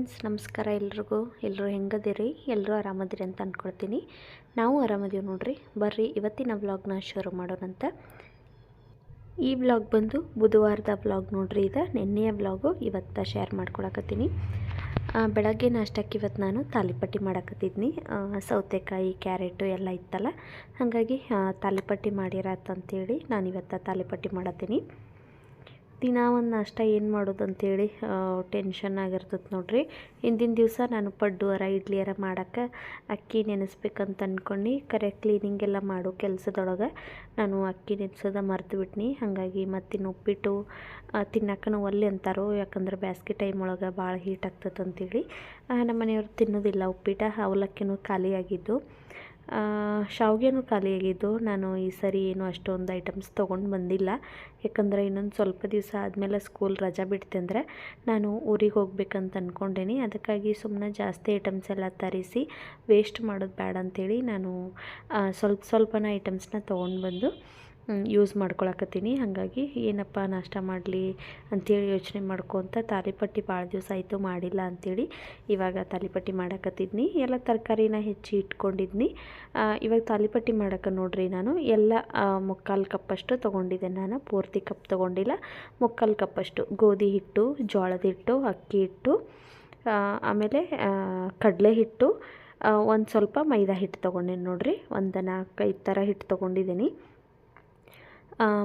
Friends, ನಮಸ್ಕಾರ ಎಲ್ರಿಗೂ. ಎಲ್ಲರೂ ಹೆಂಗದಿರಿ? ಎಲ್ಲರೂ ಆರಾಮದಿರಿ ಅಂತ ಅಂದ್ಕೊಳ್ತೀನಿ ನಾವು ಆರಾಮದೀವಿ ನೋಡ್ರಿ. ಬರ್ರಿ, ಇವತ್ತಿನ ವ್ಲಾಗ್ನ ಶುರು ಮಾಡೋಣಂತ. ಈ ವ್ಲಾಗ್ ಬಂದು ಬುಧವಾರದ ವ್ಲಾಗ್ ನೋಡ್ರಿ ಇದು ನಿನ್ನೆಯ ವ್ಲಾಗು ಇವತ್ತು ಶೇರ್ ಮಾಡ್ಕೊಳಕತ್ತೀನಿ. ಬೆಳಗ್ಗೆ ನಾಷ್ಟಕ್ಕೆ ಇವತ್ತು ನಾನು ತಾಲಿಪಟ್ಟಿ ಮಾಡಕತ್ತಿದ್ನಿ. ಸೌತೆಕಾಯಿ, ಕ್ಯಾರೆಟು ಎಲ್ಲ ಇತ್ತಲ್ಲ, ಹಾಗಾಗಿ ತಾಲಿಪಟ್ಟಿ ಮಾಡಿರತ್ತಂತೇಳಿ ನಾನು ಇವತ್ತು ತಾಲಿಪಟ್ಟಿ ಮಾಡತ್ತೀನಿ. ದಿನ ಒಂದು ನಾಷ್ಟ ಏನು ಮಾಡೋದು ಅಂತೇಳಿ ಟೆನ್ಷನ್ ಆಗಿರ್ತದೆ ನೋಡಿರಿ. ಹಿಂದಿನ ದಿವಸ ನಾನು ಪಡ್ಡು, ಅರ, ಇಡ್ಲಿ, ಅರ ಮಾಡೋಕ್ಕೆ ಅಕ್ಕಿ ನೆನೆಸ್ಬೇಕಂತ ಅಂದ್ಕೊಂಡು ಕರೆ ಕ್ಲೀನಿಂಗ್ ಎಲ್ಲ ಮಾಡೋ ಕೆಲಸದೊಳಗೆ. ನಾನು ಅಕ್ಕಿ ನೆನೆಸೋದ ಮರೆತು ಬಿಟ್ನಿ. ಹಾಗಾಗಿ ಮತ್ತಿನ್ನು ಉಪ್ಪಿಟ್ಟು ತಿನ್ನಕ್ಕನ ಒಲ್ಲೆ ಅಂತಾರೋ, ಯಾಕಂದ್ರೆ ಬ್ಯಾಸ್ಗೆ ಟೈಮ್ ಒಳಗೆ ಭಾಳ ಹೀಟ್ ಆಗ್ತದೆ ಅಂತೇಳಿ ನಮ್ಮ ಮನೆಯವ್ರು ತಿನ್ನೋದಿಲ್ಲ ಉಪ್ಪಿಟ್ಟು, ಅವಲಕ್ಕಿನೂ ಖಾಲಿಯಾಗಿದ್ದು. ಶಾವ್ಗೆನೂ ಖಾಲಿಯಾಗಿದ್ದು ನಾನು ಈ ಸರಿ ಏನು ಅಷ್ಟೊಂದು ಐಟಮ್ಸ್ ತೊಗೊಂಡು ಬಂದಿಲ್ಲ. ಯಾಕಂದರೆ ಇನ್ನೊಂದು ಸ್ವಲ್ಪ ದಿವಸ ಆದಮೇಲೆ ಸ್ಕೂಲ್ ರಜಾ ಬಿಡ್ತಂದ್ರೆ ನಾನು ಊರಿಗೆ ಹೋಗ್ಬೇಕಂತ ಅಂದ್ಕೊಂಡೇನಿ ಅದಕ್ಕಾಗಿ ಸುಮ್ಮನೆ ಜಾಸ್ತಿ ಐಟಮ್ಸ್ ಎಲ್ಲ ತರಿಸಿ ವೇಸ್ಟ್ ಮಾಡೋದು ಬೇಡ ಅಂಥೇಳಿ ನಾನು ಸ್ವಲ್ಪ ಸ್ವಲ್ಪನ ಐಟಮ್ಸ್ನ ತೊಗೊಂಡು ಬಂದು ಯೂಸ್ ಮಾಡ್ಕೊಳಕತ್ತೀನಿ. ಹಾಗಾಗಿ ಏನಪ್ಪ ನಾಷ್ಟ ಮಾಡಲಿ ಅಂಥೇಳಿ ಯೋಚನೆ ಮಾಡ್ಕೊತ ತಾಲಿಪಟ್ಟಿ ಭಾಳ ದಿವಸ ಆಯಿತು ಮಾಡಿಲ್ಲ ಅಂಥೇಳಿ ಇವಾಗ ತಾಲಿಪಟ್ಟಿ ಮಾಡಕತ್ತಿದ್ನಿ. ಎಲ್ಲ ತರಕಾರಿನ ಹೆಚ್ಚಿ ಇಟ್ಕೊಂಡಿದ್ನಿ. ಇವಾಗ ತಾಲಿಪಟ್ಟಿ ಮಾಡೋಕೆ ನೋಡ್ರಿ ನಾನು. ಎಲ್ಲ ಮುಕ್ಕಾಲು ಕಪ್ಪಷ್ಟು ತೊಗೊಂಡಿದ್ದೆ ನಾನು. ಪೂರ್ತಿ ಕಪ್ ತೊಗೊಂಡಿಲ್ಲ. ಮುಕ್ಕಾಲು ಕಪ್ಪಷ್ಟು ಗೋಧಿ ಹಿಟ್ಟು, ಜೋಳದ ಹಿಟ್ಟು, ಅಕ್ಕಿ ಹಿಟ್ಟು ಆಮೇಲೆ ಕಡಲೆ ಹಿಟ್ಟು ಒಂದು ಸ್ವಲ್ಪ ಮೈದಾ ಹಿಟ್ಟು ತೊಗೊಂಡೇನಿ ನೋಡ್ರಿ. ಒಂದು ನಾಲ್ಕೈದು ಥರ ಹಿಟ್ಟು ತೊಗೊಂಡಿದ್ದೀನಿ.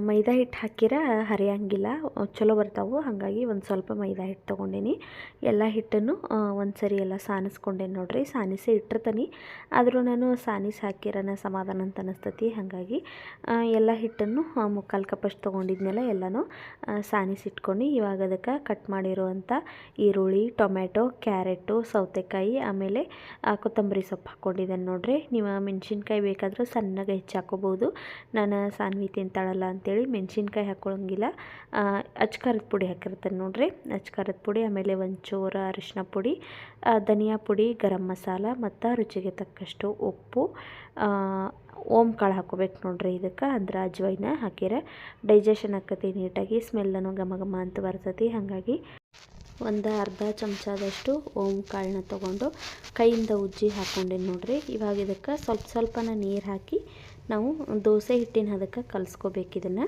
ಮೈದಾ ಹಿಟ್ಟು ಹಾಕಿರ, ಹರಿಯಂಗಿಲ್ಲ ಚಲೋ ಬರ್ತಾವೆ. ಹಾಗಾಗಿ ಒಂದು ಸ್ವಲ್ಪ ಮೈದಾ ಹಿಟ್ಟು ತೊಗೊಂಡೇನಿ. ಎಲ್ಲ ಹಿಟ್ಟನ್ನು ಒಂದು ಸರಿ ಎಲ್ಲ ಸಾನಿಸ್ಕೊಂಡೇನಿ ನೋಡ್ರಿ. ಸಾನಿಸಿ ಇಟ್ಟಿರ್ತೀನಿ. ಆದರೂ ನಾನು ಸಾನಿಸ್ ಹಾಕಿರೋನ ಸಮಾಧಾನ ಅಂತ ಅನಿಸ್ತತಿ. ಹಾಗಾಗಿ ಎಲ್ಲ ಹಿಟ್ಟನ್ನು ಮುಕ್ಕಾಲು ಕಪ್ಪಷ್ಟು ತೊಗೊಂಡಿದ್ಮೇಲೆ ಎಲ್ಲನೂ ಸಾನಿಸ್ ಇಟ್ಕೊಂಡು ಇವಾಗ ಅದಕ್ಕೆ ಕಟ್ ಮಾಡಿರುವಂಥ ಈರುಳ್ಳಿ ಟೊಮೆಟೊ ಕ್ಯಾರೆಟು, ಸೌತೆಕಾಯಿ, ಆಮೇಲೆ ಕೊತ್ತಂಬರಿ ಸೊಪ್ಪು ಹಾಕ್ಕೊಂಡಿದ್ದೇನೆ ನೋಡ್ರಿ. ನೀವು ಮೆಣಸಿನ್ಕಾಯಿ ಬೇಕಾದರೂ ಸಣ್ಣಗೆ ಹೆಚ್ಚಾಕೋಬೋದು. ನಾನು ನಾನು ಸಾನ್ವಿ ಅಂತೇಳಿ ಮೆಣಸಿನ್ಕಾಯಿ ಹಾಕ್ಕೊಳಂಗಿಲ್ಲ. ಅಚ್ಕಾರದ ಪುಡಿ ಹಾಕಿರ್ತೇನೆ ನೋಡ್ರಿ. ಅಚ್ಕಾರದ ಪುಡಿ, ಆಮೇಲೆ ಒಂಚೂರು ಅರಿಶಿನ ಪುಡಿ ಧನಿಯಾ ಪುಡಿ, ಗರಂ ಮಸಾಲ ಮತ್ತು ರುಚಿಗೆ ತಕ್ಕಷ್ಟು ಉಪ್ಪು. ಓಮ್ ಕಾಳು ಹಾಕೋಬೇಕು ನೋಡ್ರಿ ಇದಕ್ಕೆ, ಅಂದ್ರೆ ಅಜ್ವೈನ ಹಾಕಿರ ಡೈಜೆಷನ್ ಆಕತಿ ನೀಟಾಗಿ ಸ್ಮೆಲ್ಲನು ಘಮ ಘಮ ಅಂತ ಬರ್ತೈತಿ. ಹಾಗಾಗಿ ಒಂದು ಅರ್ಧ ಚಮಚದಷ್ಟು ಓಮ್ ಕಾಳನ್ನ ತೊಗೊಂಡು ಕೈಯಿಂದ ಉಜ್ಜಿ ಹಾಕ್ಕೊಂಡೇನಿ ನೋಡ್ರಿ. ಇವಾಗ ಇದಕ್ಕೆ ಸ್ವಲ್ಪ ಸ್ವಲ್ಪನ ನೀರು ಹಾಕಿ ನಾವು ದೋಸೆ ಹಿಟ್ಟಿನ ಹದಕ್ಕೆ ಕಲಿಸ್ಕೋಬೇಕು ಇದನ್ನು.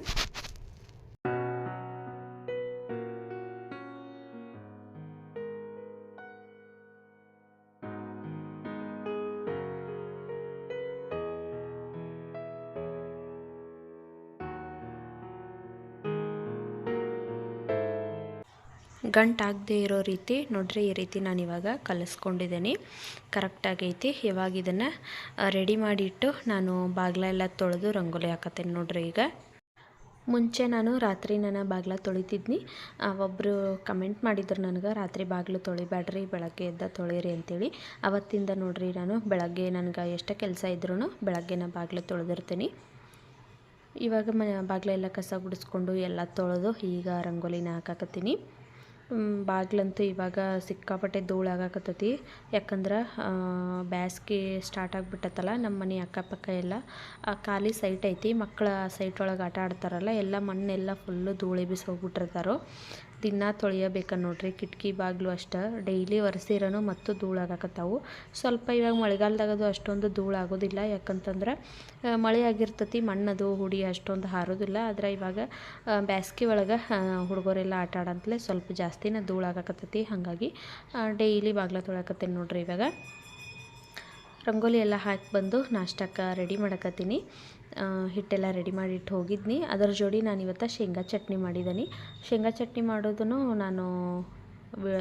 ಗಂಟಾಗದೇ ಇರೋ ರೀತಿ ನೋಡ್ರಿ, ಈ ರೀತಿ ನಾನು ಇವಾಗ ಕಲಿಸ್ಕೊಂಡಿದ್ದೀನಿ ಕರೆಕ್ಟಾಗೈತಿ ಇವಾಗ ಇದನ್ನು ರೆಡಿ ಮಾಡಿಟ್ಟು ನಾನು ಬಾಗಿಲ ಎಲ್ಲ ತೊಳೆದು ರಂಗೋಲಿ ಹಾಕತ್ತೇನೆ ನೋಡ್ರಿ ಈಗ. ಮುಂಚೆ ನಾನು ರಾತ್ರಿ ನಾನು ಬಾಗಿಲ ತೊಳಿತಿದ್ನಿ. ಒಬ್ಬರು ಕಮೆಂಟ್ ಮಾಡಿದ್ರು ನನಗೆ, ರಾತ್ರಿ ಬಾಗಿಲು ತೊಳಿಬೇಡ್ರಿ, ಬೆಳಗ್ಗೆ ಎದ್ದ ತೊಳೀರಿ ಅಂತೇಳಿ. ಅವತ್ತಿಂದ ನೋಡ್ರಿ ನಾನು, ಬೆಳಗ್ಗೆ ನನಗೆ ಎಷ್ಟು ಕೆಲಸ ಇದ್ರೂ ಬೆಳಗ್ಗೆ ನಾನು ಬಾಗಿಲು ತೊಳೆದಿರ್ತೀನಿ. ಇವಾಗ ಮ ಬಾಗಿಲೆಲ್ಲ ಕಸ ಗುಡಿಸ್ಕೊಂಡು ಎಲ್ಲ ತೊಳೆದು ಈಗ ರಂಗೋಲಿನ ಹಾಕಾಕತ್ತೀನಿ. ಬಾಗ್ಲಂತೂ ಇವಾಗ ಸಿಕ್ಕಾಪಟ್ಟೆ ಧೂಳು ಆಗಾಕತ್ತೈತಿ ಯಾಕಂದ್ರೆ ಬ್ಯಾಸ್ಗೆ ಸ್ಟಾರ್ಟ್ ಆಗಿಬಿಟ್ಟತ್ತಲ್ಲ ನಮ್ಮ ಮನೆ ಅಕ್ಕಪಕ್ಕ ಎಲ್ಲ. ಖಾಲಿ ಸೈಟ್ ಐತಿ ಮಕ್ಕಳ ಸೈಟ್ ಒಳಗೆ ಆಟ ಆಡ್ತಾರಲ್ಲ, ಎಲ್ಲ ಮಣ್ಣೆಲ್ಲ ಫುಲ್ಲು ಧೂಳು ಬಿಸಿ ಹೋಗ್ಬಿಟ್ಟಿರ್ತಾರೋ ದಿನ ತೊಳೆಯಬೇಕು ನೋಡ್ರಿ. ಕಿಟಕಿ, ಬಾಗಿಲು ಅಷ್ಟೇ ಡೈಲಿ ಒರೆಸಿರೋನು ಮತ್ತು ಧೂಳಾಗಕತ್ತಾವು ಸ್ವಲ್ಪ ಇವಾಗ ಮಳೆಗಾಲದಾಗದು ಅಷ್ಟೊಂದು ಧೂಳಾಗೋದಿಲ್ಲ ಯಾಕಂತಂದ್ರೆ ಮಳೆ ಆಗಿರ್ತತಿ, ಮಣ್ಣದು, ಹುಡಿ ಅಷ್ಟೊಂದು ಹಾರೋದಿಲ್ಲ. ಆದರೆ ಇವಾಗ ಬ್ಯಾಸ್ಗೆ ಒಳಗೆ ಹುಡುಗರೆಲ್ಲ ಆಟ ಆಡಂತಲೇ ಸ್ವಲ್ಪ ಜಾಸ್ತಿನೇ ಧೂಳಾಗಕತ್ತತಿ ಹಾಗಾಗಿ ಡೈಲಿ ಬಾಗಿಲು ತೊಳಕತ್ತೀನಿ ನೋಡ್ರಿ ಇವಾಗ. ರಂಗೋಲಿ ಎಲ್ಲ ಹಾಕಿ ಬಂದು ನಾಷ್ಟಕ್ಕೆ ರೆಡಿ ಮಾಡಕತ್ತೀನಿ. ಹಿಟ್ಟೆಲ್ಲ ರೆಡಿ ಮಾಡಿ ಇಟ್ಟು ಹೋಗಿದ್ನಿ. ಅದರ ಜೋಡಿ ನಾನು ಇವತ್ತು ಶೇಂಗಾ ಚಟ್ನಿ ಮಾಡಿದ್ದೀನಿ. ಶೇಂಗಾ ಚಟ್ನಿ ಮಾಡೋದನ್ನು ನಾನು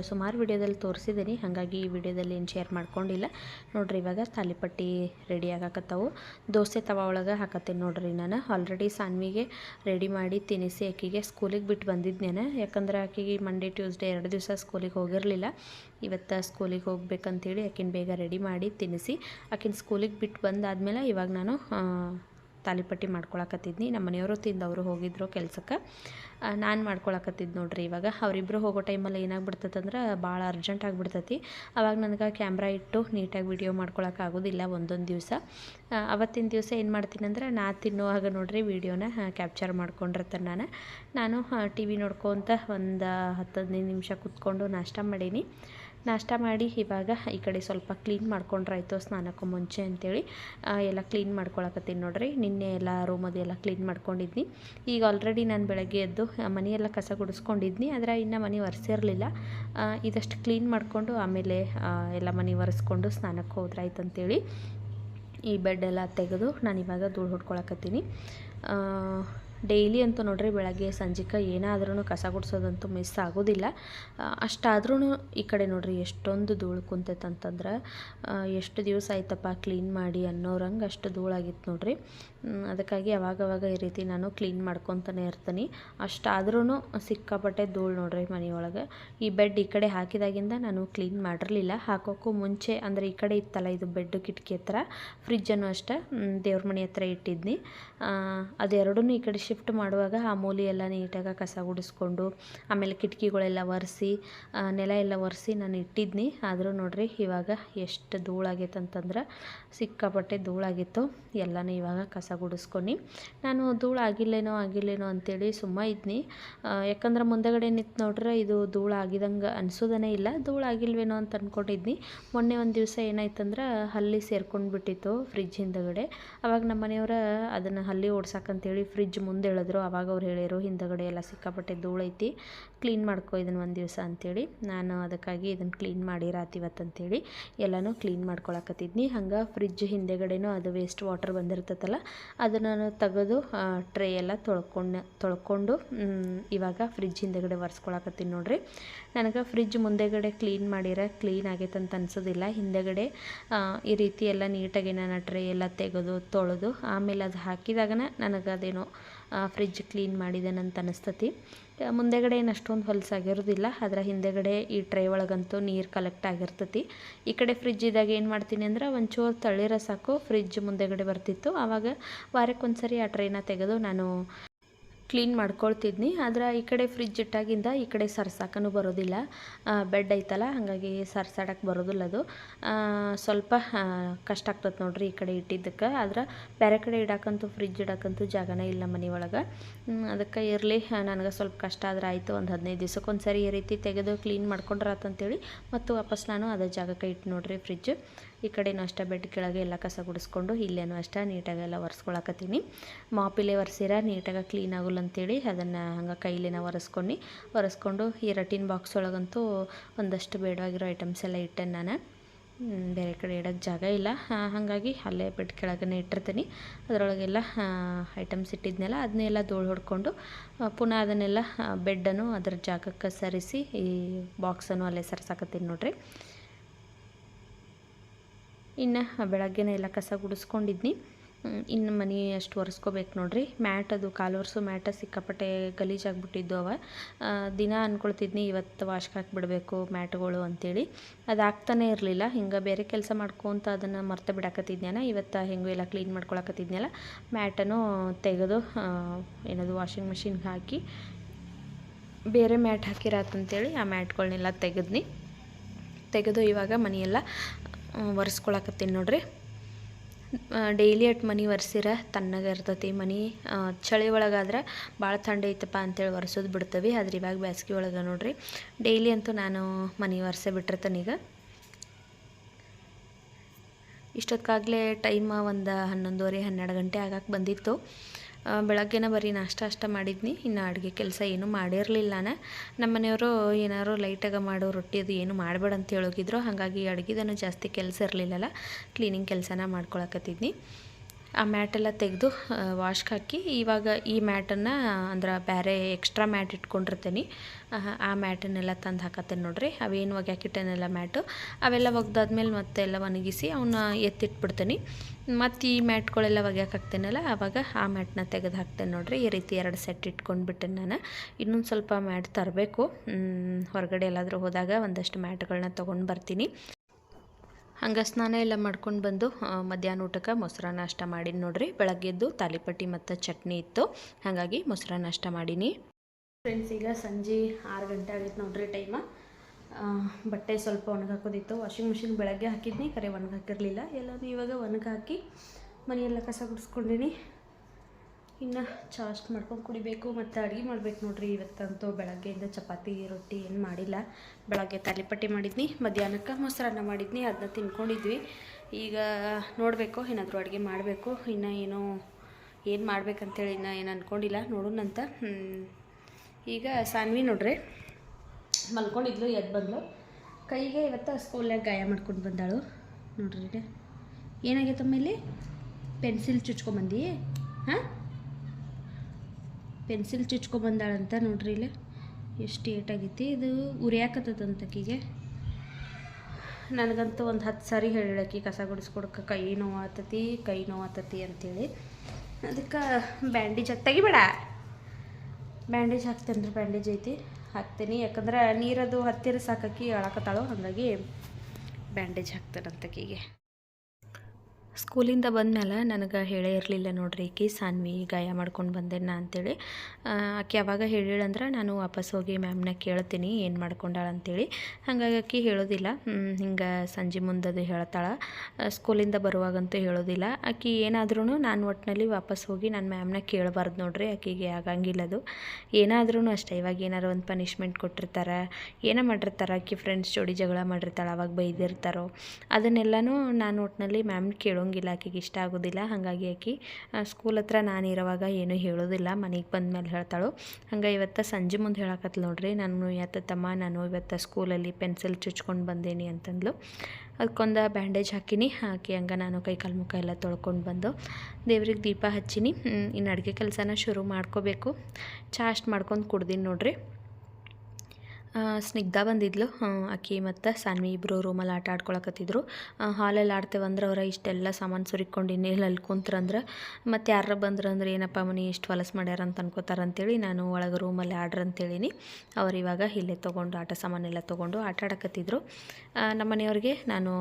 ಸುಮಾರು ವಿಡಿಯೋದಲ್ಲಿ ತೋರಿಸಿದ್ದೀನಿ. ಹಾಗಾಗಿ ಈ ವಿಡಿಯೋದಲ್ಲಿ ಏನು ಶೇರ್ ಮಾಡ್ಕೊಂಡಿಲ್ಲ. ನೋಡ್ರಿ, ಇವಾಗ ತಾಲಿಪಟ್ಟಿ ರೆಡಿ ಆಗಾಕತ್ತವು. ದೋಸೆ ತವ ಒಳಗೆ ಹಾಕತ್ತೀನಿ ನೋಡ್ರಿ ನಾನು. ಆಲ್ರೆಡಿ ಸಾನ್ವಿಗೆ ರೆಡಿ ಮಾಡಿ ತಿನ್ನಿಸಿ ಆಕಿಗೆ ಸ್ಕೂಲಿಗೆ ಬಿಟ್ಟು ಬಂದಿದ್ದೇನೆ ಯಾಕಂದ್ರೆ ಆಕಿಗೆ ಮಂಡೇ ಟ್ಯೂಸ್ಡೇ ಎರಡು ದಿವಸ ಸ್ಕೂಲಿಗೆ ಹೋಗಿರಲಿಲ್ಲ. ಇವತ್ತು ಸ್ಕೂಲಿಗೆ ಹೋಗ್ಬೇಕಂತೇಳಿ ಆಕಿನ ಬೇಗ ರೆಡಿ ಮಾಡಿ ತಿನ್ನಿಸಿ ಆಕಿನ ಸ್ಕೂಲಿಗೆ ಬಿಟ್ಟು ಬಂದಾದ್ಮೇಲೆ ಇವಾಗ ನಾನು ತಾಲಿಪಟ್ಟಿ ಮಾಡ್ಕೊಳಕತ್ತಿದ್ನಿ. ನಮ್ಮ ಮನೆಯವರು ಅವರು ಹೋಗಿದ್ರು ಕೆಲ್ಸಕ್ಕೆ. ನಾನು ಮಾಡ್ಕೊಳಕತ್ತಿದ್ದು ನೋಡ್ರಿ ಇವಾಗ. ಅವರಿಬ್ಬರು ಹೋಗೋ ಟೈಮಲ್ಲಿ ಏನಾಗ್ಬಿಡ್ತದಂದ್ರೆ ಭಾಳ ಅರ್ಜೆಂಟ್ ಆಗಿಬಿಡ್ತೈತಿ. ಅವಾಗ ನನಗೆ ಕ್ಯಾಮ್ರಾ ಇಟ್ಟು ನೀಟಾಗಿ ವಿಡಿಯೋ ಮಾಡ್ಕೊಳಕ್ಕೆ ಆಗೋದಿಲ್ಲ ಒಂದೊಂದು ದಿವಸ. ಅವತ್ತಿನ ದಿವಸ ಏನು ಮಾಡ್ತೀನಿ ಅಂದ್ರೆ ನಾ ತಿನ್ನುವಾಗ ನೋಡ್ರಿ ವೀಡಿಯೋನ ಕ್ಯಾಪ್ಚರ್ ಮಾಡ್ಕೊಂಡಿರ್ತೇನೆ ನಾನು. ನಾನು ಟಿ ವಿ ನೋಡ್ಕೊತ ಒಂದು ಹತ್ತು ಹದಿನೈದು ನಿಮಿಷ ಕೂತ್ಕೊಂಡು ನಾಷ್ಟ ಮಾಡೀನಿ. ನಾಷ್ಟ ಮಾಡಿ ಇವಾಗ ಈ ಕಡೆ ಸ್ವಲ್ಪ ಕ್ಲೀನ್ ಮಾಡ್ಕೊಂಡ್ರಾಯ್ತು ಸ್ನಾನಕ್ಕೂ ಮುಂಚೆ ಅಂತೇಳಿ. ಎಲ್ಲ ಕ್ಲೀನ್ ಮಾಡ್ಕೊಳಕತ್ತೀನಿ ನೋಡ್ರಿ. ನಿನ್ನೆ ಎಲ್ಲ ರೂಮ್ ಅದು ಎಲ್ಲ ಕ್ಲೀನ್ ಮಾಡ್ಕೊಂಡಿದ್ನಿ. ಈಗ ಆಲ್ರೆಡಿ ನಾನು ಬೆಳಗ್ಗೆ ಎದ್ದು ಮನೆಯೆಲ್ಲ ಕಸ ಗುಡಿಸ್ಕೊಂಡಿದ್ನಿ. ಆದರೆ ಇನ್ನೂ ಮನೆ ಒರೆಸಿರಲಿಲ್ಲ ಇದಷ್ಟು ಕ್ಲೀನ್ ಮಾಡಿಕೊಂಡು ಆಮೇಲೆ ಎಲ್ಲ ಮನೆ ಒರೆಸ್ಕೊಂಡು ಸ್ನಾನಕ್ಕೆ ಹೋದ್ರಾಯ್ತು ಅಂತೇಳಿ ಈ ಬೆಡ್ ಎಲ್ಲ ತೆಗೆದು ನಾನು ಇವಾಗ ಧೂಳು ಹೊಡ್ಕೊಳಕತ್ತೀನಿ. ಡೈಲಿ ಅಂತೂ ನೋಡ್ರಿ ಬೆಳಗ್ಗೆ ಸಂಜೆಗೆ ಏನಾದ್ರೂ ಕಸ ಗುಡಿಸೋದಂತೂ ಮಿಸ್ ಆಗೋದಿಲ್ಲ. ಅಷ್ಟಾದ್ರೂ ಈ ಕಡೆ ನೋಡ್ರಿ ಎಷ್ಟೊಂದು ಧೂಳು ಕುಂತೈತೆ ಅಂತಂದ್ರೆ ಎಷ್ಟು ದಿವಸ ಆಯ್ತಪ್ಪ ಕ್ಲೀನ್ ಮಾಡಿ ಅನ್ನೋರಂಗೆ ಅಷ್ಟು ಧೂಳಾಗಿತ್ತು ನೋಡ್ರಿ. ಅದಕ್ಕಾಗಿ ಅವಾಗವಾಗ ಈ ರೀತಿ ನಾನು ಕ್ಲೀನ್ ಮಾಡ್ಕೊತಾನೆ ಇರ್ತೀನಿ. ಅಷ್ಟಾದ್ರೂ ಸಿಕ್ಕಾಪಟ್ಟೆ ಧೂಳು ನೋಡ್ರಿ ಮನೆಯೊಳಗೆ. ಈ ಬೆಡ್ ಈ ಕಡೆ ಹಾಕಿದಾಗಿಂದ ನಾನು ಕ್ಲೀನ್ ಮಾಡಿರಲಿಲ್ಲ. ಹಾಕೋಕ್ಕೂ ಮುಂಚೆ ಅಂದರೆ ಈ ಕಡೆ ಇತ್ತಲ್ಲ ಇದು ಬೆಡ್ ಕಿಟಕಿ ಹತ್ರ ಫ್ರಿಜ್ಜನ್ನು ಅಷ್ಟೇ ದೇವ್ರ ಮನೆ ಹತ್ರ ಇಟ್ಟಿದ್ನಿ. ಅದೆರಡೂ ಈ ಕಡೆ ಶಿಫ್ಟ್ ಮಾಡುವಾಗ ಆ ಮೂಲಿ ಎಲ್ಲ ನೀಟಾಗಿ ಕಸ ಗುಡಿಸ್ಕೊಂಡು, ಆಮೇಲೆ ಕಿಟಕಿಗಳೆಲ್ಲ ಒರೆಸಿ ನೆಲ ಎಲ್ಲ ಒರೆಸಿ ನಾನು ಇಟ್ಟಿದ್ನಿ. ಆದರೂ ನೋಡ್ರಿ, ಇವಾಗ ಎಷ್ಟು ಧೂಳಾಗೈತೆ ಅಂತಂದ್ರೆ ಸಿಕ್ಕಾಪಟ್ಟೆ ಧೂಳಾಗಿತ್ತು. ಎಲ್ಲನೂ ಇವಾಗ ಕಸ ಗುಡಿಸ್ಕೊಂಡು. ನಾನು ಧೂಳು ಆಗಿಲ್ಲೇನೋ ಆಗಿಲ್ಲೇನೋ ಅಂತೇಳಿ ಸುಮ್ಮ ಇದ್ನಿ. ಯಾಕಂದ್ರೆ ಮುಂದೆಗಡೆ ನಿಂತು ನೋಡ್ರೆ ಇದು ಧೂಳು ಆಗಿದಂಗೆ ಅನ್ಸೋದನೇ ಇಲ್ಲ. ಧೂಳು ಆಗಿಲ್ವೇನೋ ಅಂತ ಅಂದ್ಕೊಂಡಿದ್ನಿ ಮೊನ್ನೆ ಒಂದು ದಿವಸ ಏನಾಯ್ತಂದ್ರೆ ಹಲ್ಲಿ ಸೇರ್ಕೊಂಡು ಬಿಟ್ಟಿತ್ತು ಫ್ರಿಜ್ ಹಿಂದಗಡೆ. ಅವಾಗ ನಮ್ಮ ಮನೆಯವ್ರ ಅದನ್ನು ಹಲ್ಲಿ ಓಡ್ಸಕ್ಕಂತೇಳಿ ಫ್ರಿಜ್ ಮುಂದೆ ಎಳೆದ್ರು ಅವಾಗ ಅವ್ರು ಹೇಳಿರು ಹಿಂದಗಡೆ ಎಲ್ಲ ಸಿಕ್ಕಾಪಟ್ಟೆ ಧೂಳೈತಿ. ಕ್ಲೀನ್ ಮಾಡ್ಕೊ ಇದನ್ನು ಒಂದು ದಿವಸ ಅಂಥೇಳಿ ನಾನು ಅದಕ್ಕಾಗಿ ಇದನ್ನು ಕ್ಲೀನ್ ಮಾಡಿರಾತ್ ಇವತ್ತಂತೇಳಿ ಎಲ್ಲನೂ ಕ್ಲೀನ್ ಮಾಡ್ಕೊಳಕತ್ತಿದ್ನಿ. ಹಂಗೆ ಫ್ರಿಜ್ ಹಿಂದೆಗಡೆನೂ ಅದು ವೇಸ್ಟ್ ವಾಟರ್ ಬಂದಿರ್ತೈತಲ್ಲ ಅದನ್ನು ನಾನು ತೆಗೆದು ಟ್ರೇ ಎಲ್ಲ ತೊಳ್ಕೊಂಡು ತೊಳ್ಕೊಂಡು ಇವಾಗ ಫ್ರಿಜ್ ಹಿಂದೆಗಡೆ ಒರೆಸ್ಕೊಳಕತ್ತೀನಿ ನೋಡಿರಿ. ನನಗೆ ಫ್ರಿಜ್ ಮುಂದೆಗಡೆ ಕ್ಲೀನ್ ಮಾಡಿರ ಕ್ಲೀನ್ ಆಗೈತೆ ಅಂತ ಅನ್ಸೋದಿಲ್ಲ. ಹಿಂದೆಗಡೆ ಈ ರೀತಿ ಎಲ್ಲ ನೀಟಾಗಿ ನಾನು ಟ್ರೇ ಎಲ್ಲ ತೆಗೆದು, ತೊಳೆದು, ಆಮೇಲೆ ಅದು ಹಾಕಿದಾಗನ ನನಗೆ ಅದೇನೋ ಫ್ರಿಜ್ ಕ್ಲೀನ್ ಮಾಡಿದೇನಂತ ಅನಿಸ್ತತಿ. ಮುಂದೆಗಡೆ ಏನು ಅಷ್ಟೊಂದು ಹೊಲಸಾಗಿರೋದಿಲ್ಲ ಅದರ ಹಿಂದೆಗಡೆ ಈ ಟ್ರೈ ಒಳಗಂತೂ ನೀರು ಕಲೆಕ್ಟ್ ಆಗಿರ್ತೈತಿ. ಈ ಕಡೆ ಫ್ರಿಜ್ ಇದ್ದಾಗ ಏನು ಮಾಡ್ತೀನಿ ಅಂದ್ರೆ ಒಂಚೂರು ತಳ್ಳಿರ ಸಾಕು. ಫ್ರಿಜ್ ಮುಂದೆಗಡೆ ಬರ್ತಿತ್ತು. ಆವಾಗ ವಾರಕ್ಕೊಂದ್ಸರಿ ಆ ಟ್ರೈನ ತೆಗೆದು ನಾನು ಕ್ಲೀನ್ ಮಾಡ್ಕೊಳ್ತಿದ್ನಿ. ಆದ್ರೆ ಈ ಕಡೆ ಫ್ರಿಜ್ ಇಟ್ಟಾಗಿಂದ ಈ ಕಡೆ ಸರ್ಸಾಕನೂ ಬರೋದಿಲ್ಲ. ಬೆಡ್ ಐತಲ್ಲ, ಹಾಗಾಗಿ ಸರ್ಸಾಡಕ್ಕೆ ಬರೋದಿಲ್ಲ ಅದು. ಸ್ವಲ್ಪ ಕಷ್ಟ ಆಗ್ತದೆ ನೋಡ್ರಿ ಈ ಕಡೆ ಇಟ್ಟಿದ್ದಕ್ಕೆ. ಆದ್ರೆ ಬೇರೆ ಕಡೆ ಇಡಕ್ಕಂತೂ ಫ್ರಿಜ್ ಇಡಕ್ಕಂತೂ ಜಾಗನೇ ಇಲ್ಲ ಮನೆ ಒಳಗೆ. ಅದಕ್ಕೆ ಇರಲಿ ನನಗೆ ಸ್ವಲ್ಪ ಕಷ್ಟ ಆದ್ರೆ ಆಯಿತು ಒಂದು ಹದಿನೈದು ದಿವ್ಸಕ್ಕೆ ಒಂದು ಸರಿ ಈ ರೀತಿ ತೆಗೆದು ಕ್ಲೀನ್ ಮಾಡ್ಕೊಂಡ್ರಾತಂತೇಳಿ ಮತ್ತು ವಾಪಸ್ ನಾನು ಅದೇ ಜಾಗಕ್ಕೆ ಇಟ್ಟು ನೋಡ್ರಿ ಫ್ರಿಜ್ ಈ ಕಡೆನೂ ಅಷ್ಟೇ ಬೆಡ್ ಕೆಳಗೆ ಎಲ್ಲ ಕಸ ಗುಡಿಸ್ಕೊಂಡು ಇಲ್ಲೇನೂ ಅಷ್ಟೇ ನೀಟಾಗೆಲ್ಲ ಒರೆಸ್ಕೊಳಕತ್ತೀನಿ. ಮಾಪಿಲೆ ಒರೆಸಿರ, ನೀಟಾಗಿ ಕ್ಲೀನ್ ಆಗಲ್ಲ ಅಂತೇಳಿ ಅದನ್ನು ಹಂಗೆ ಕೈಲೇನ ಒರೆಸ್ಕೊಂಡು ಒರೆಸ್ಕೊಂಡು ಈ ರಟಿನ್ ಬಾಕ್ಸ್ ಒಳಗಂತೂ ಒಂದಷ್ಟು ಬೇಡವಾಗಿರೋ ಐಟಮ್ಸ್ ಎಲ್ಲ ಇಟ್ಟೆ ನಾನು. ಬೇರೆ ಕಡೆ ಇಡೋಕ್ಕೆ ಜಾಗ ಇಲ್ಲ. ಹಾಗಾಗಿ ಅಲ್ಲೇ ಬೆಡ್ ಕೆಳಗನೆ ಇಟ್ಟಿರ್ತೀನಿ. ಅದರೊಳಗೆಲ್ಲ ಐಟಮ್ಸ್ ಇಟ್ಟಿದ್ನೆಲ್ಲ ಅದನ್ನೆಲ್ಲ ಧೂಳು ಹೊಡ್ಕೊಂಡು ಪುನಃ ಅದನ್ನೆಲ್ಲ ಬೆಡ್ಡನ್ನು ಅದರ ಜಾಗಕ್ಕೆ ಸರಿಸಿ ಈ ಬಾಕ್ಸನ್ನು ಅಲ್ಲೇ ಸರಿಸಾಕತ್ತೀನಿ ನೋಡ್ರಿ. ಇನ್ನು ಬೆಳಗ್ಗೆನೇ ಎಲ್ಲ ಕಸ ಗುಡಿಸ್ಕೊಂಡಿದ್ನಿ. ಇನ್ನು ಮನೆ ಅಷ್ಟು ಒರೆಸ್ಕೋಬೇಕು ನೋಡ್ರಿ. ಮ್ಯಾಟ್ ಅದು ಕಾಲು ಒರೆಸು ಮ್ಯಾಟ ಸಿಕ್ಕಾಪಟ್ಟೆ ಗಲೀಜಾಗ್ಬಿಟ್ಟಿದ್ದು ಅವ. ದಿನ ಅಂದ್ಕೊಳ್ತಿದ್ನಿ ಇವತ್ತು ವಾಶ್ಗೆ ಹಾಕಿಬಿಡಬೇಕು ಮ್ಯಾಟ್ಗಳು ಅಂತೇಳಿ. ಅದು ಆಗ್ತಾನೇ ಇರಲಿಲ್ಲ. ಹಿಂಗೆ ಬೇರೆ ಕೆಲಸ ಮಾಡ್ಕೊತ ಅದನ್ನು ಮರ್ತ ಬಿಡಾಕತ್ತಿದ್ನ ಇವತ್ತು ಹೆಂಗೂ ಎಲ್ಲ ಕ್ಲೀನ್ ಮಾಡ್ಕೊಳಕತ್ತಿದ್ನಲ್ಲ ಮ್ಯಾಟನ್ನು ತೆಗೆದು ಏನದು ವಾಷಿಂಗ್ ಮಿಷಿನ್ಗೆ ಹಾಕಿ ಬೇರೆ ಮ್ಯಾಟ್ ಹಾಕಿರಾತಂತೇಳಿ ಆ ಮ್ಯಾಟ್ಗಳನ್ನೆಲ್ಲ ತೆಗೆದ್ನಿ. ತೆಗೆದು ಇವಾಗ ಮನೆಯೆಲ್ಲ ಒರೆಸ್ಕೊಳಕತ್ತೀನಿ ನೋಡ್ರಿ. ಡೈಲಿ ಅಟ್ ಮನೆ ಒರೆಸಿರ, ತಣ್ಣಗೆ ಇರ್ತೈತಿ. ಮನೆ ಚಳಿ ಒಳಗಾದ್ರೆ ಭಾಳ ಥಂಡ ಐತಪ್ಪ ಅಂತೇಳಿ ಒರೆಸೋದು ಬಿಡ್ತೀವಿ. ಆದ್ರೆ ಇವಾಗ ಬ್ಯಾಸ್ಗೆ ಒಳಗೆ ನೋಡ್ರಿ. ಡೈಲಿ ಅಂತೂ ನಾನು ಮನೆ ಒರೆಸೇ ಈಗ. ಇಷ್ಟೊತ್ತಾಗಲೇ ಟೈಮ್ ಒಂದು ಹನ್ನೊಂದುವರೆ ಹನ್ನೆರಡು ಗಂಟೆ ಆಗಕ್ಕೆ ಬಂದಿತ್ತು. ಬೆಳಗ್ಗೆನ ಬರೀ ನಾಷ್ಟ ಅಷ್ಟ ಮಾಡಿದ್ನಿ. ಇನ್ನು ಅಡುಗೆ ಕೆಲಸ ಏನೂ ಮಾಡಿರಲಿಲ್ಲ ನಾನು ನಮ್ಮ ಮನೆಯವರು ಏನಾದ್ರು ಲೈಟಾಗಿ ಮಾಡೋ ರೊಟ್ಟಿ ಅದು ಏನು ಮಾಡಬೇಡ ಅಂತ ಹೇಳೋಗಿದ್ರು. ಹಾಗಾಗಿ ಅಡುಗೆದನ್ನು ಜಾಸ್ತಿ ಕೆಲಸ ಇರಲಿಲ್ಲಲ್ಲ ಕ್ಲೀನಿಂಗ್ ಕೆಲಸನ ಮಾಡ್ಕೊಳಕತ್ತಿದ್ನಿ. ಆ ಮ್ಯಾಟೆಲ್ಲ ತೆಗೆದು ವಾಶ್ಗೆ ಹಾಕಿ ಇವಾಗ ಈ ಮ್ಯಾಟನ್ನು ಅಂದ್ರೆ ಬೇರೆ ಎಕ್ಸ್ಟ್ರಾ ಮ್ಯಾಟ್ ಇಟ್ಕೊಂಡಿರ್ತೀನಿ. ಆ, ಮ್ಯಾಟನ್ನೆಲ್ಲ ತಂದು ಹಾಕತ್ತೇನೆ ನೋಡಿರಿ. ಅವೇನು ಒಗ್ಯಾಕಿಟ್ಟೇನೆಲ್ಲ ಮ್ಯಾಟು ಅವೆಲ್ಲ ಒಗ್ದಾದ್ಮೇಲೆ ಮತ್ತೆ ಎಲ್ಲ ಒಣಗಿಸಿ ಅವನ್ನ ಎತ್ತಿಟ್ಬಿಡ್ತೀನಿ. ಮತ್ತು ಈ ಮ್ಯಾಟ್ಗಳೆಲ್ಲ ಹಾಕ್ತೇನಲ್ಲ ಆವಾಗ ಆ ಮ್ಯಾಟ್ನ ತೆಗೆದು ಹಾಕ್ತೇನೆ ನೋಡಿರಿ. ಈ ರೀತಿ ಎರಡು ಸೆಟ್ ಇಟ್ಕೊಂಡ್ಬಿಟ್ಟೆ ನಾನು. ಇನ್ನೊಂದು ಸ್ವಲ್ಪ ಮ್ಯಾಟ್ ತರಬೇಕು. ಹೊರಗಡೆ ಎಲ್ಲಾದರೂ ಹೋದಾಗ ಒಂದಷ್ಟು ಮ್ಯಾಟ್ಗಳನ್ನ ತೊಗೊಂಡು ಬರ್ತೀನಿ. ಹಂಗೆ ಸ್ನಾನ ಎಲ್ಲ ಮಾಡ್ಕೊಂಡು ಬಂದು ಮಧ್ಯಾಹ್ನ ಊಟಕ್ಕೆ ಮೊಸರ ನಾಷ್ಟ ಮಾಡೀನಿ ನೋಡ್ರಿ. ಬೆಳಗ್ಗೆದ್ದು ತಾಲಿಪಟ್ಟಿ ಮತ್ತು ಚಟ್ನಿ ಇತ್ತು. ಹಾಗಾಗಿ ಮೊಸರ ನಾಷ್ಟ ಮಾಡೀನಿ. ಫ್ರೆಂಡ್ಸ್ ಈಗ ಸಂಜೆ ಆರು ಗಂಟೆ ಆಗೈತೆ ನೋಡ್ರಿ ಟೈಮ ಬಟ್ಟೆ ಸ್ವಲ್ಪ ಒಣಗಾಕೋದಿತ್ತು. ವಾಷಿಂಗ್ ಮಿಷಿನ್ ಬೆಳಗ್ಗೆ ಹಾಕಿದ್ನಿ, ಕರೆ ಒಣಗಾಕಿರಲಿಲ್ಲ. ಎಲ್ಲನೂ ಇವಾಗ ಒಣಗಾಕಿ ಮನೆಯೆಲ್ಲ ಕಸ ಗುಡಿಸ್ಕೊಂಡಿನಿ. ಇನ್ನು ಚಾಸ್ಟ್ ಮಾಡ್ಕೊಂಡು ಕುಡಿಬೇಕು, ಮತ್ತು ಅಡುಗೆ ಮಾಡ್ಬೇಕು ನೋಡ್ರಿ. ಇವತ್ತಂತೂ ಬೆಳಗ್ಗೆಯಿಂದ ಚಪಾತಿ, ರೊಟ್ಟಿ ಏನು ಮಾಡಿಲ್ಲ. ಬೆಳಗ್ಗೆ ತಾಲಿಪಟ್ಟಿ ಮಾಡಿದ್ನಿ, ಮಧ್ಯಾಹ್ನಕ್ಕೆ ಮೊಸರನ್ನ ಮಾಡಿದ್ನಿ ಅದನ್ನ ತಿನ್ಕೊಂಡಿದ್ವಿ. ಈಗ ನೋಡಬೇಕು, ಏನಾದರೂ ಅಡುಗೆ ಮಾಡಬೇಕು. ಇನ್ನು ಏನು ಏನು ಮಾಡ್ಬೇಕಂತೇಳಿ ಇನ್ನು ಏನು ಅಂದ್ಕೊಂಡಿಲ್ಲ ನೋಡೋಣಂತ. ಈಗ ಸಾನ್ವಿ ನೋಡ್ರಿ. ಮಲ್ಕೊಂಡಿದ್ಲು ಎದ್ದು ಬಂದಳು ಕೈಗೆ ಇವತ್ತು ಸ್ಕೂಲ್ನಾಗ ಗಾಯ ಮಾಡ್ಕೊಂಡು ಬಂದಾಳು. ನೋಡ್ರಿ ಏನಾಗೈತಮ್ಮ ಇಲ್ಲಿ? ಪೆನ್ಸಿಲ್ ಚುಚ್ಕೊಂಬಂದು ಹಾಂ? ಪೆನ್ಸಿಲ್ ಚುಚ್ಕೊಂಬಂದಾಳಂತ ನೋಡ್ರಿ ಇಲ್ಲಿ. ಎಷ್ಟು ಏಟಾಗೈತಿ. ಇದು ಉರಿಯಾಕತ್ತದಂತಕೀಗೆ ನನಗಂತೂ ಒಂದು ಹತ್ತು ಸಾರಿ ಹೇಳಕ್ಕಿ ಕಸ ಗುಡಿಸ್ಕೊಡಕ್ಕೆ ಕೈ ನೋವು ಕೈ ನೋವು ಆತತಿ ಅಂತೇಳಿ. ಅದಕ್ಕೆ ಬ್ಯಾಂಡೇಜ್ ಹಾಕಿ ಬೇಡ. ಬ್ಯಾಂಡೇಜ್ ಹಾಕ್ತೇನೆ ಬ್ಯಾಂಡೇಜ್ ಐತಿ. ಹಾಕ್ತೀನಿ. ಯಾಕಂದ್ರೆ ನೀರದು ಹತ್ತಿರ ಸಾಕಿ ಅಳಕತ್ತಾಳು, ಹಾಗಾಗಿ ಬ್ಯಾಂಡೇಜ್ ಹಾಕ್ತೇನಂತಕೀಗೆ ಸ್ಕೂಲಿಂದ ಬಂದಮೇಲೆ ನನಗೆ ಹೇಳೇ ಇರಲಿಲ್ಲ ನೋಡ್ರಿ, ಈಕಿ ಸಾನ್ವಿ ಗಾಯ ಮಾಡ್ಕೊಂಡು ಬಂದೆ ನಾ ಅಂತೇಳಿ ಆಕೆ ಯಾವಾಗ ಹೇಳಿಳಂದ್ರೆ ನಾನು ವಾಪಸ್ ಹೋಗಿ ಮ್ಯಾಮ್ನ ಕೇಳ್ತೀನಿ, ಏನು ಮಾಡ್ಕೊಂಡಾಳ ಅಂತೇಳಿ. ಹಾಗಾಗಿ ಆಕಿ ಹೇಳೋದಿಲ್ಲ ಹಿಂಗೆ ಸಂಜೆ ಮುಂದದು ಹೇಳ್ತಾಳೆ, ಸ್ಕೂಲಿಂದ ಬರುವಾಗಂತೂ ಹೇಳೋದಿಲ್ಲ. ಆಕೆ ಏನಾದ್ರೂ ನಾನು ಒಟ್ಟಿನಲ್ಲಿ ವಾಪಸ್ ಹೋಗಿ ನಾನು ಮ್ಯಾಮ್ನ ಕೇಳಬಾರ್ದು ನೋಡ್ರಿ, ಆಕೆಗೆ ಆಗಂಗಿಲ್ಲ ಅದು. ಏನಾದ್ರೂ ಅಷ್ಟೇ, ಇವಾಗ ಏನಾರು ಒಂದು ಪನಿಷ್ಮೆಂಟ್ ಕೊಟ್ಟಿರ್ತಾರೆ, ಏನೋ ಮಾಡಿರ್ತಾರೆ ಆಕೆ ಫ್ರೆಂಡ್ಸ್ ಜೋಡಿ ಜಗಳ ಮಾಡಿರ್ತಾಳೆ, ಅವಾಗ ಬೈದಿರ್ತಾರೋ. ಅದನ್ನೆಲ್ಲನೂ ನಾನು ಒಟ್ಟಿನಲ್ಲಿ ಮ್ಯಾಮ್ ಕೇಳೋಂಗಿಲ್ಲ ಆಕೆಗೆ ಇಷ್ಟ ಆಗೋದಿಲ್ಲ. ಹಾಗಾಗಿ ಆಕೆ ಸ್ಕೂಲ್ ಹತ್ರ ನಾನು ಇರೋವಾಗ ಏನೂ ಹೇಳೋದಿಲ್ಲ. ಮನೆಗೆ ಬಂದಮೇಲೆ ಹೇಳ್ತಾಳು. ಹಂಗೆ ಇವತ್ತು ಸಂಜೆ ಮುಂದೆ ಹೇಳಕತ್ಲು ನೋಡ್ರಿ. ನಾನು ಯಾತಮ್ಮ ನಾನು ಇವತ್ತು ಸ್ಕೂಲಲ್ಲಿ ಪೆನ್ಸಿಲ್ ಚುಚ್ಕೊಂಡು ಬಂದೇನಿ ಅಂತಂದ್ಲು. ಅದಕ್ಕೊಂದು ಬ್ಯಾಂಡೇಜ್ ಹಾಕಿನಿ. ಹಾಕಿ ಹಂಗೆ ನಾನು ಕೈ ಕಾಲು ಮುಖ ಎಲ್ಲ ತೊಳ್ಕೊಂಡು ಬಂದು ದೇವ್ರಿಗೆ ದೀಪ ಹಚ್ಚಿನಿ. ಇನ್ನು ಅಡುಗೆ ಕೆಲಸನ ಶುರು ಮಾಡ್ಕೋಬೇಕು. ಚಾಸ್ಟ್ ಮಾಡ್ಕೊಂಡು ಕುಡ್ದೀನಿ ನೋಡ್ರಿ. ಸ್ನಿಗ್ಧ ಬಂದಿದ್ಲು. ಅಕ್ಕಿ ಮತ್ತು ಸಾನ್ವಿ ಇಬ್ಬರು ರೂಮಲ್ಲಿ ಆಟ ಆಡ್ಕೊಳಕತ್ತಿದ್ರು. ಹಾಲಲ್ಲಿ ಆಡ್ತೇವಂದ್ರೆ ಅವ್ರ ಇಷ್ಟೆಲ್ಲ ಸಾಮಾನು ಸುರಿಕೊಂಡು ಇನ್ನೇನು ಅಲ್ಲಿ ಕುಂತ್ರಂದ್ರೆ ಮತ್ತು ಯಾರ ಬಂದ್ರೆ ಅಂದ್ರೆ ಏನಪ್ಪ ಮನೆ ಇಷ್ಟು ಹೊಲಸು ಮಾಡ್ಯಾರ ಅಂತ ಅನ್ಕೋತಾರೆ ಅಂತೇಳಿ ನಾನು ಒಳಗೆ ರೂಮಲ್ಲಿ ಆಡ್ರಿ ಅಂತೇಳಿನಿ ಅವ್ರು ಇವಾಗ ಇಲ್ಲೇ ತೊಗೊಂಡು ಆಟ ಸಾಮಾನೆಲ್ಲ ತೊಗೊಂಡು ಆಟ ಆಡಕತ್ತಿದ್ರು. ನಮ್ಮ ಮನೆಯವ್ರಿಗೆ ನಾನು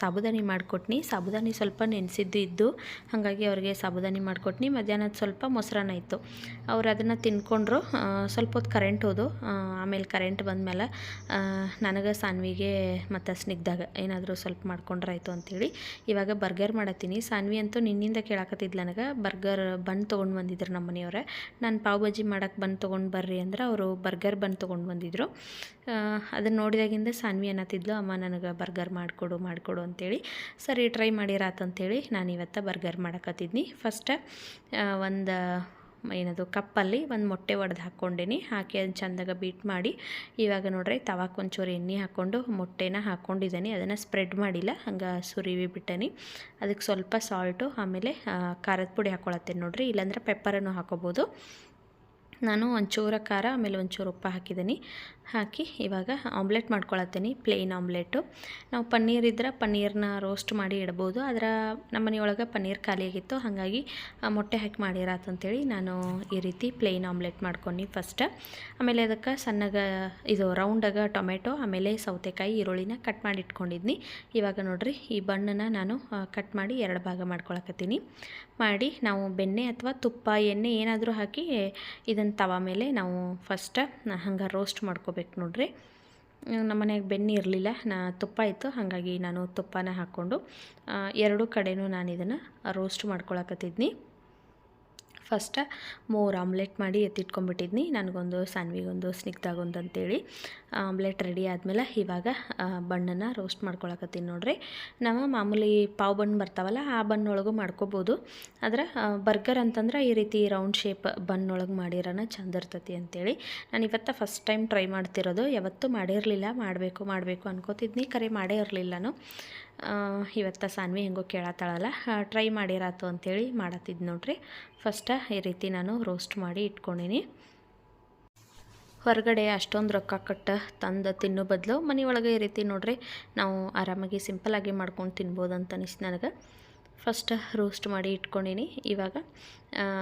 ಸಾಬುದಾನಿ ಮಾಡಿಕೊಟ್ನಿ. ಸಾಬುದಾನಿ ಸ್ವಲ್ಪ ನೆನೆಸಿದ್ದು ಇದ್ದು, ಹಾಗಾಗಿ ಅವ್ರಿಗೆ ಸಾಬುದಾನಿ ಮಾಡಿಕೊಟ್ನಿ. ಮಧ್ಯಾಹ್ನದ ಸ್ವಲ್ಪ ಮೊಸರನ್ನ ಇತ್ತು. ಅವ್ರು ಅದನ್ನು ತಿನ್ಕೊಂಡ್ರು. ಸ್ವಲ್ಪ ಹೊತ್ತು ಕರೆಂಟ್ ಹೋದು. ಆಮೇಲೆ ಕರೆಂಟ್ ಬಂದಮೇಲೆ ನನಗೆ ಸಾನ್ವಿಗೆ ಮತ್ತು ಸ್ನಿಗ್ಧಾಗ ಏನಾದರೂ ಸ್ವಲ್ಪ ಮಾಡ್ಕೊಂಡ್ರಾಯ್ತು ಅಂತೇಳಿ ಇವಾಗ ಬರ್ಗರ್ ಮಾಡತ್ತೀನಿ. ಸಾನ್ವಿ ಅಂತೂ ನಿನ್ನಿಂದ ಕೇಳಾಕತ್ತಿದ್ಲು ನನಗೆ ಬರ್ಗರ್ ಬನ್ ತೊಗೊಂಡು ಬಂದಿದ್ರು ನಮ್ಮ ಮನೆಯವ್ರೆ. ನಾನು ಪಾವ್ ಬಜ್ಜಿ ಮಾಡೋಕ್ಕೆ ಬಂದು ತೊಗೊಂಡು ಬರ್ರಿ ಅಂದ್ರೆ ಅವರು ಬರ್ಗರ್ ಬನ್ ತೊಗೊಂಡು ಬಂದಿದ್ರು. ಅದನ್ನು ನೋಡಿದಾಗಿಂದ ಸಾನ್ವಿ ಅನ್ನತ್ತಿದ್ಲು ಅಮ್ಮ ನನಗೆ ಬರ್ಗರ್ ಮಾಡಿಕೊಡು ಮಾಡಿಕೊಡು ಅಂತೇಳಿ. ಸರಿ ಟ್ರೈ ಮಾಡಿರಾತಂತೇಳಿ ನಾನು ಇವತ್ತು ಬರ್ಗರ್ ಮಾಡಕತ್ತಿದ್ನಿ. ಫಸ್ಟ್ ಒಂದು ಏನದು, ಕಪ್ಪಲ್ಲಿ ಒಂದು ಮೊಟ್ಟೆ ಒಡೆದು ಹಾಕ್ಕೊಂಡೇನಿ. ಹಾಕಿ ಅದನ್ನ ಚಂದಾಗ ಬೀಟ್ ಮಾಡಿ, ಇವಾಗ ನೋಡ್ರಿ ತವಾಕ್ ಒಂಚೂರು ಎಣ್ಣೆ ಹಾಕ್ಕೊಂಡು ಮೊಟ್ಟೆನ ಹಾಕ್ಕೊಂಡಿದ್ದೀನಿ ಅದನ್ನು ಸ್ಪ್ರೆಡ್ ಮಾಡಿಲ್ಲ, ಹಂಗೆ ಸುರಿವಿ ಬಿಟ್ಟನಿ. ಅದಕ್ಕೆ ಸ್ವಲ್ಪ ಸಾಲ್ಟು, ಆಮೇಲೆ ಖಾರದ ಪುಡಿ ಹಾಕ್ಕೊಳತ್ತೇನೆ ನೋಡ್ರಿ. ಇಲ್ಲಾಂದ್ರೆ ಪೆಪ್ಪರನ್ನು ಹಾಕೋಬೋದು. ನಾನು ಒಂಚೂರು ಖಾರ, ಆಮೇಲೆ ಒಂಚೂರು ಉಪ್ಪು ಹಾಕಿದ್ದೀನಿ ಹಾಕಿ ಇವಾಗ ಆಮ್ಲೆಟ್ ಮಾಡ್ಕೊಳತ್ತೀನಿ ಪ್ಲೇನ್ ಆಮ್ಲೆಟು ನಾವು ಪನ್ನೀರ್ ಇದ್ರೆ ಪನ್ನೀರ್ನ ರೋಸ್ಟ್ ಮಾಡಿ ಇಡ್ಬೋದು. ಅದರ ನಮ್ಮ ಮನೆಯೊಳಗೆ ಪನ್ನೀರ್ ಖಾಲಿಯಾಗಿತ್ತು ಹಾಗಾಗಿ ಮೊಟ್ಟೆ ಹಾಕಿ ಮಾಡಿರಾತಂತೇಳಿ ನಾನು ಈ ರೀತಿ ಪ್ಲೇನ್ ಆಮ್ಲೆಟ್ ಮಾಡ್ಕೊಂಡು ಫಸ್ಟ್ ಆಮೇಲೆ ಅದಕ್ಕೆ ಸಣ್ಣಗೆ, ಇದು ರೌಂಡಾಗ ಟೊಮೆಟೊ, ಆಮೇಲೆ ಸೌತೆಕಾಯಿ, ಈರುಳ್ಳಿನ ಕಟ್ ಮಾಡಿ ಇಟ್ಕೊಂಡಿದ್ನಿ. ಇವಾಗ ನೋಡಿರಿ, ಈ ಬಣ್ಣನ ನಾನು ಕಟ್ ಮಾಡಿ ಎರಡು ಭಾಗ ಮಾಡ್ಕೊಳಕತ್ತೀನಿ. ಮಾಡಿ ನಾವು ಬೆಣ್ಣೆ ಅಥವಾ ತುಪ್ಪ, ಎಣ್ಣೆ ಏನಾದರೂ ಹಾಕಿ ಇದನ್ನು ತವ ಮೇಲೆ ನಾವು ಫಸ್ಟ್ ಹಂಗೆ ರೋಸ್ಟ್ ಮಾಡ್ಕೋಬೇಕು. ನೋಡ್ರಿ. ನಮ್ಮ ಮನೆಯಾಗ ಬೆಣ್ಣೆ ಇರಲಿಲ್ಲ, ನಾ ತುಪ್ಪ ಇತ್ತು, ಹಾಗಾಗಿ ನಾನು ತುಪ್ಪನ ಹಾಕ್ಕೊಂಡು ಎರಡೂ ಕಡೆನೂ ನಾನು ಇದನ್ನು ರೋಸ್ಟ್ ಮಾಡ್ಕೊಳಕತ್ತಿದ್ನಿ. ಫಸ್ಟ್ ಮೂರು ಆಮ್ಲೆಟ್ ಮಾಡಿ ಎತ್ತಿಟ್ಕೊಂಡ್ಬಿಟ್ಟಿದ್ನಿ. ನನಗೊಂದು ಸಾನ್ವಿಗೊಂದು ಸ್ನಿಗ್ಧಾಗೊಂದು ಅಂತೇಳಿ ಆಮ್ಲೆಟ್ ರೆಡಿ ಆದಮೇಲೆ ಇವಾಗ ಬಣ್ಣನ ರೋಸ್ಟ್ ಮಾಡ್ಕೊಳಕತ್ತೀನಿ ನೋಡ್ರಿ. ನಾವು ಮಾಮೂಲಿ ಪಾವ್ ಬಣ್ಣ ಬರ್ತಾವಲ್ಲ, ಆ ಬಣ್ಣೊಳಗೂ ಮಾಡ್ಕೋಬೋದು. ಆದ್ರೆ ಬರ್ಗರ್ ಅಂತಂದ್ರೆ ಈ ರೀತಿ ರೌಂಡ್ ಶೇಪ್ ಬಣ್ಣೊಳಗೆ ಮಾಡಿರೋಣ ಚಂದ ಇರ್ತತಿ ಅಂತೇಳಿ. ನಾನು ಇವತ್ತು ಫಸ್ಟ್ ಟೈಮ್ ಟ್ರೈ ಮಾಡ್ತಿರೋದು. ಯಾವತ್ತೂ ಮಾಡಿರಲಿಲ್ಲ, ಮಾಡಬೇಕು ಮಾಡಬೇಕು ಅನ್ಕೋತಿದ್ನಿ. ಕರೆ ಮಾಡೇ ಇರಲಿಲ್ಲ ಇವತ್ತು ಸಾನ್ವಿ ಹೆಂಗೋ ಕೇಳತ್ತಾಳಲ್ಲ. ಟ್ರೈ ಮಾಡಿರಾತು ಅಂಥೇಳಿ ಮಾಡತ್ತಿದ್ದು ನೋಡ್ರಿ. ಫಸ್ಟ ಈ ರೀತಿ ನಾನು ರೋಸ್ಟ್ ಮಾಡಿ ಇಟ್ಕೊಂಡೀನಿ. ಹೊರಗಡೆ ಅಷ್ಟೊಂದು ರೊಕ್ಕ ಕಟ್ಟ ತಂದು ತಿನ್ನೋ ಬದಲು ಮನೆಯೊಳಗೆ ಈ ರೀತಿ ನೋಡ್ರಿ. ನಾವು ಆರಾಮಾಗಿ ಸಿಂಪಲಾಗಿ ಮಾಡ್ಕೊಂಡು ತಿನ್ಬೋದು ಅಂತ ಅನಿಸ್ತು ನನಗೆ. ಫಸ್ಟ್ ರೋಸ್ಟ್ ಮಾಡಿ ಇಟ್ಕೊಂಡೀನಿ. ಇವಾಗ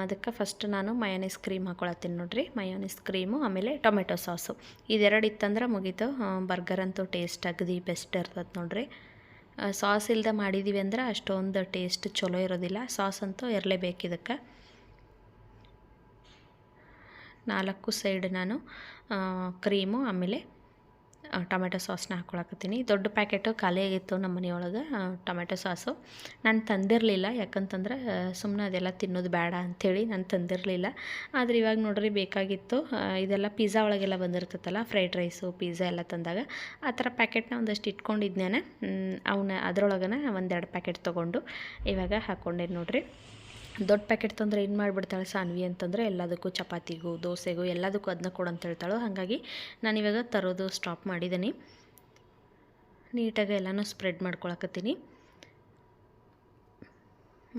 ಅದಕ್ಕೆ ಫಸ್ಟ್ ನಾನು ಮಯೋನೀಸ್ ಕ್ರೀಮ್ ಹಾಕೊಳತ್ತೀನಿ ನೋಡ್ರಿ. ಮಯೋನೀಸ್ ಕ್ರೀಮು ಆಮೇಲೆ ಟೊಮೆಟೊ ಸಾಸು ಇದೆರಡು ಇತ್ತಂದ್ರೆ ಮುಗೀತು. ಬರ್ಗರ್ ಅಂತೂ ಟೇಸ್ಟ್ ಅಗದಿ ಬೆಸ್ಟ್ ಇರ್ತದೆ ನೋಡ್ರಿ. ಸಾಸ್ ಇಲ್ಲದೆ ಮಾಡಿದ್ದೀವಿ ಅಂದ್ರೆ ಅಷ್ಟೊಂದು ಟೇಸ್ಟ್ ಚಲೋ ಇರೋದಿಲ್ಲ. ಸಾಸ್ ಅಂತೂ ಇರಲೇಬೇಕು ಇದಕ್ಕೆ. ನಾಲ್ಕು ಸೈಡ್ ನಾನು ಕ್ರೀಮು ಆಮೇಲೆ ಟೊಮೆಟೊ ಸಾಸ್ನ ಹಾಕ್ಕೊಳಕತ್ತೀನಿ ದೊಡ್ಡ ಪ್ಯಾಕೆಟು ಖಾಲಿಯಾಗಿತ್ತು ನಮ್ಮ ಮನೆಯೊಳಗೆ ಟೊಮೆಟೊ ಸಾಸು. ನಾನು ತಂದಿರಲಿಲ್ಲ, ಯಾಕಂತಂದ್ರೆ ಸುಮ್ಮನೆ ಅದೆಲ್ಲ ತಿನ್ನೋದು ಬೇಡ ಅಂಥೇಳಿ ನಾನು ತಂದಿರಲಿಲ್ಲ. ಆದರೆ ಇವಾಗ ನೋಡ್ರಿ ಬೇಕಾಗಿತ್ತು ಇದೆಲ್ಲ ಪಿಜ್ಜಾ ಒಳಗೆಲ್ಲ ಬಂದಿರ್ತೈತಲ್ಲ ಫ್ರೈಡ್ ರೈಸು ಪಿಜ್ಜಾ ಎಲ್ಲ ತಂದಾಗ, ಆ ಥರ ಪ್ಯಾಕೆಟ್ನ ಒಂದಷ್ಟು ಇಟ್ಕೊಂಡಿದ್ನೇನೆ ಅವನ್ನ ಅದರೊಳಗನ ಒಂದೆರಡು ಪ್ಯಾಕೆಟ್ ತೊಗೊಂಡು ಇವಾಗ ಹಾಕ್ಕೊಂಡೆ ನೋಡ್ರಿ. ದೊಡ್ಡ ಪ್ಯಾಕೆಟ್ ತಂದರೆ ಏನು ಮಾಡಿಬಿಡ್ತಾಳೆ ಸಾನ್ವಿ ಅಂತಂದರೆ ಎಲ್ಲದಕ್ಕೂ ಚಪಾತಿಗೂ, ದೋಸೆಗೂ ಎಲ್ಲದಕ್ಕೂ ಅದನ್ನ ಕೊಡು ಅಂತ ಹೇಳ್ತಾಳೋ, ಹಾಗಾಗಿ ನಾನಿವಾಗ ತರೋದು ಸ್ಟಾಪ್ ಮಾಡಿದ್ದೀನಿ. ನೀಟಾಗಿ ಎಲ್ಲನೂ ಸ್ಪ್ರೆಡ್ ಮಾಡ್ಕೊಳಕತ್ತೀನಿ.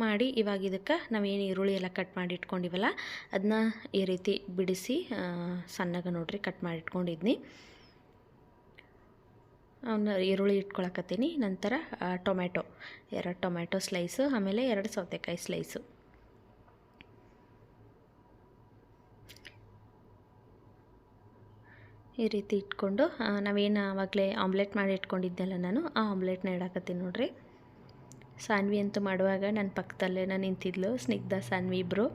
ಮಾಡಿ ಇವಾಗ ಇದಕ್ಕೆ ನಾವೇನು ಈರುಳ್ಳಿ ಎಲ್ಲ ಕಟ್ ಮಾಡಿ ಇಟ್ಕೊಂಡಿವಲ್ಲ ಅದನ್ನ ಈ ರೀತಿ ಬಿಡಿಸಿ ಸಣ್ಣಗೆ ನೋಡ್ರಿ ಕಟ್ ಮಾಡಿ ಇಟ್ಕೊಂಡಿದ್ನಿ. ಅವನ್ನ ಈರುಳ್ಳಿ ಇಟ್ಕೊಳಕತ್ತೀನಿ, ನಂತರ ಟೊಮ್ಯಾಟೊ, ಎರಡು ಟೊಮ್ಯಾಟೊ ಸ್ಲೈಸು ಆಮೇಲೆ ಎರಡು ಸೌತೆಕಾಯಿ ಸ್ಲೈಸು ಈ ರೀತಿ ಇಟ್ಕೊಂಡು ನಾವೇನು ಆವಾಗಲೇ ಆಮ್ಲೆಟ್ ಮಾಡಿ ಇಟ್ಕೊಂಡಿದ್ದೆಲ್ಲ ನಾನು, ಆ ಆಮ್ಲೆಟ್ನ ಇಡಾಕತ್ತೀನಿ ನೋಡ್ರಿ. ಸಾನ್ವಿ ಅಂತೂ ಮಾಡುವಾಗ ನನ್ನ ಪಕ್ಕದಲ್ಲೇ ನಾನು ನಿಂತಿದ್ಲು, ಸ್ನಿಗ್ಧ ಸಾನ್ವಿ ಇಬ್ಬರು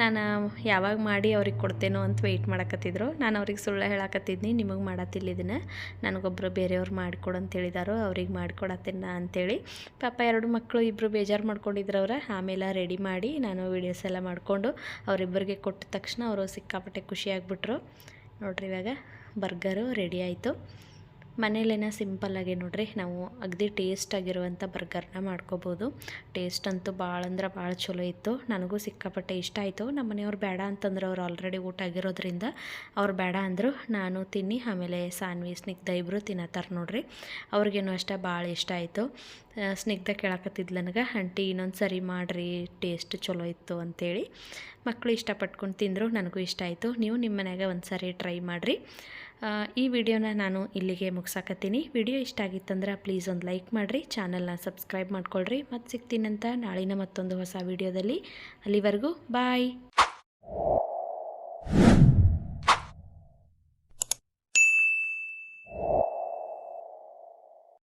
ನಾನು ಯಾವಾಗ ಮಾಡಿ ಅವ್ರಿಗೆ ಕೊಡ್ತೇನೋ ಅಂತ ವೆಯ್ಟ್ ಮಾಡಕತ್ತಿದ್ರು. ನಾನು ಅವ್ರಿಗೆ ಸುಳ್ಳು ಹೇಳಕತ್ತಿದ್ನಿ, ನಿಮಗೆ ಮಾಡತ್ತಿಲ್ಲ ಇದನ್ನು. ನನಗೊಬ್ಬರು ಬೇರೆಯವ್ರು ಮಾಡಿಕೊಡು ಅಂತ ಹೇಳಿದಾರೋ, ಅವ್ರಿಗೆ ಮಾಡಿಕೊಡತ್ತೇನ ಅಂತೇಳಿ. ಪಾಪ ಎರಡು ಮಕ್ಕಳು ಇಬ್ಬರು ಬೇಜಾರು ಮಾಡ್ಕೊಂಡಿದ್ರು ಅವ್ರ. ಆಮೇಲೆ ರೆಡಿ ಮಾಡಿ ನಾನು ವೀಡಿಯೋಸ್ ಎಲ್ಲ ಮಾಡಿಕೊಂಡು ಅವರಿಬ್ಬರಿಗೆ ಕೊಟ್ಟ ತಕ್ಷಣ ಅವರು ಸಿಕ್ಕಾಪಟ್ಟೆ ಖುಷಿಯಾಗ್ಬಿಟ್ರು ನೋಡ್ರಿ ಇವಾಗ. ಬರ್ಗರು ರೆಡಿ ಆಯಿತು. ಮನೇಲೇನ ಸಿಂಪಲ್ಲಾಗಿ ನೋಡ್ರಿ, ನಾವು ಅಗದಿ ಟೇಸ್ಟ್ ಆಗಿರುವಂಥ ಬರ್ಗರ್ನ ಮಾಡ್ಕೋಬೋದು. ಟೇಸ್ಟ್ ಅಂತೂ ಭಾಳ ಅಂದ್ರೆ ಭಾಳ ಚಲೋ ಇತ್ತು. ನನಗೂ ಸಿಕ್ಕಾಪಟ್ಟೆ ಇಷ್ಟ ಆಯಿತು. ನಮ್ಮ ಮನೆಯವ್ರು ಬೇಡ ಅಂತಂದ್ರೆ ಅವ್ರು ಆಲ್ರೆಡಿ ಊಟ ಆಗಿರೋದ್ರಿಂದ ಅವ್ರು ಬೇಡ ಅಂದರು. ನಾನು ತಿನ್ನಿ, ಆಮೇಲೆ ಸಾನ್ವಿ ಸ್ನಿಗ್ಧ ಇಬ್ಬರು ತಿನ್ನತ್ತಾರ ನೋಡ್ರಿ. ಅವ್ರಿಗೇನು ಅಷ್ಟೇ ಭಾಳ ಇಷ್ಟ ಆಯಿತು. ಸ್ನಿಗ್ಧ ಕೇಳಕತ್ತಿದ್ಲು ನನಗೆ, ಆಂಟಿ ಇನ್ನೊಂದು ಸರಿ ಮಾಡಿರಿ ಟೇಸ್ಟ್ ಚಲೋ ಇತ್ತು ಅಂಥೇಳಿ ಮಕ್ಕಳು ಇಷ್ಟಪಟ್ಕೊಂಡು ತಿಂದರು, ನನಗೂ ಇಷ್ಟ ಆಯಿತು. ನೀವು ನಿಮ್ಮ ಮನೆಯಾಗ ಒಂದು ಸರಿ ಟ್ರೈ ಮಾಡಿರಿ. ಈ ವಿಡಿಯೋನ ನಾನು ಇಲ್ಲಿಗೆ ಮುಗಿಸಾಕತ್ತೀನಿ. ವಿಡಿಯೋ ಇಷ್ಟ ಆಗಿತ್ತಂದ್ರೆ ಪ್ಲೀಸ್ ಒಂದು ಲೈಕ್ ಮಾಡಿರಿ ಚಾನಲ್ನ ಸಬ್ಸ್ಕ್ರೈಬ್ ಮಾಡ್ಕೊಳ್ರಿ, ಮತ್ತು ಸಿಗ್ತೀನಂತ ನಾಳಿನ ಮತ್ತೊಂದು ಹೊಸ ವಿಡಿಯೋದಲ್ಲಿ ಅಲ್ಲಿವರೆಗೂ ಬಾಯ್